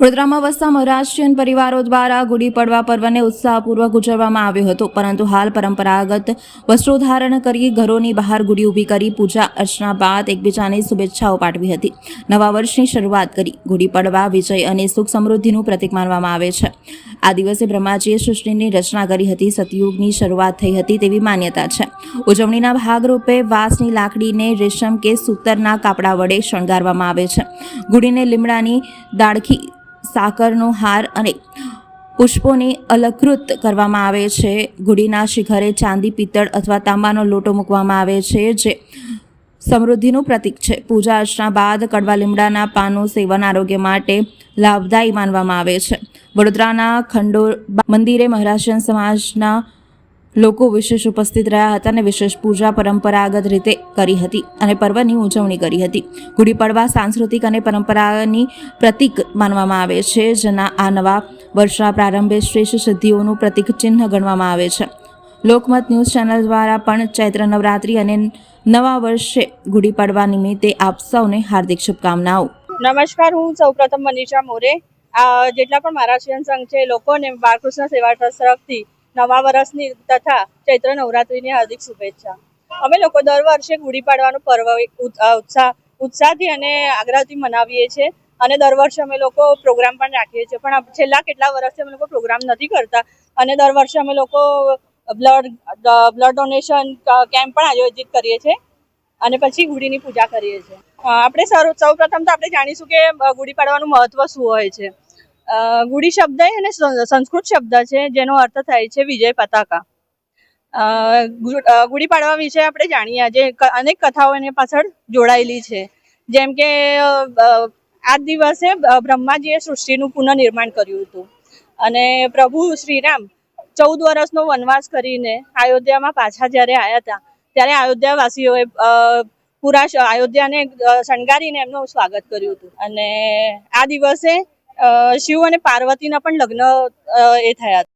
વડોદરામાં વસતા મહારાષ્ટ્રીયન પરિવારો દ્વારા ગુડી પડવા પર્વને ઉત્સાહપૂર્વક ઉજવવામાં આવ્યો હતો, પરંતુ હાલ પરંપરાગત વસ્ત્રો ધારણ કરી ઘરોની બહાર ગુડી ઊભી કરી પૂજા અર્ચના બાદ એકબીજાને શુભેચ્છાઓ પાઠવી હતી. નવા વર્ષની શરૂઆત કરી ગુડી પડવા, વિજય અને સુખ સમૃદ્ધિનું પ્રતીક માનવામાં આવે છે. આ દિવસે બ્રહ્માજીએ સૃષ્ટિની રચના કરી હતી, સતયુગની શરૂઆત થઈ હતી તેવી માન્યતા છે. ઉજવણીના ભાગરૂપે વાંસની લાકડીને રેશમ કે સૂતરના કાપડા વડે શણગારવામાં આવે છે. ગુડીને લીમડાની દાળખી, સાકરનો હાર અને પુષ્પોની અલંકૃત કરવામાં આવે છે. ગુડીના શિખરે ચાંદી, પિત્તળ અથવા તાંબાનો લોટો મૂકવામાં આવે છે, જે સમૃદ્ધિનું પ્રતીક છે. પૂજા અર્ચના બાદ કડવા લીમડાના પાનનું સેવન આરોગ્ય માટે લાભદાયી માનવામાં આવે છે. વડોદરાના ખંડોર મંદિરે મહારાષ્ટ્રીયન સમાજના લોકો વિશેષ ઉપસ્થિત રહ્યા હતા અને વિશેષ પૂજા પરંપરાગત રીતે કરી હતી અને પર્વની ઉજવણી કરી હતી. ગુડી પડવા સાંસ્કૃતિક અને પરંપરાની પ્રતીક માનવામાં આવે છે, જેના આ નવા વર્ષના પ્રારંભે શ્રેષ્ઠ સિદ્ધિઓનું પ્રતીક ચિહ્ન ગણવામાં આવે છે. લોકમત ન્યૂઝ ચેનલ દ્વારા પણ ચૈત્ર નવરાત્રિ અને નવા વર્ષે ગુડી પડવા નિમિત્તે આપ સૌને હાર્દિક શુભકામનાઓ. નમસ્કાર, હું સૌપ્રથમ મનીષા મોરે. જેટલા પણ મહારાષ્ટ્રીયન સંઘ છે લોકોને બાળકૃષ્ણ સેવા ટ્રસ્ટ તરફથી નવા વર્ષની તથા ચૈત્ર નવરાત્રિની હાર્દિક શુભેચ્છા. અમે લોકો દર વર્ષે ગુડી પાડવાનો પર્વ ઉત્સાહ, ઉત્સાહથી અને આગ્રહથી મનાવીએ છીએ. અને દર વર્ષે અમે લોકો પ્રોગ્રામ પણ રાખીએ છીએ. પણ છેલ્લા કેટલા વર્ષથી અમે લોકો પ્રોગ્રામ નથી કરતા. અને દર વર્ષે અમે લોકો બ્લડ બ્લડ ડોનેશન કેમ્પ પણ આયોજિત કરીએ છીએ. અને પછી ગુડીની પૂજા કરીએ છીએ. આપણે સૌ પ્રથમ તો આપણે જાણીશું કે ગુડી પાડવાનું મહત્વ શું હોય છે. ગુડી શબ્દ એ અને સંસ્કૃત શબ્દ છે, જેનો અર્થ થાય છે વિજય પતાકા. ગુડી પાડવા વિશે આપણે જાણીએ આજે. અનેક કથાઓ એની પાછળ જોડાયેલી છે. જેમ કે આ દિવસે બ્રહ્માજીએ સૃષ્ટિનું પુનઃનિર્માણ કર્યું હતું. અને પ્રભુ શ્રીરામ ચૌદ વર્ષનો વનવાસ કરીને અયોધ્યામાં પાછા જ્યારે આવ્યા હતા, ત્યારે અયોધ્યાવાસીઓએ પૂરા, અયોધ્યાને શણગારીને એમનું સ્વાગત કર્યું હતું. અને આ દિવસે શિવ અને પાર્વતીના પણ લગ્ન અ, એ થયા હતા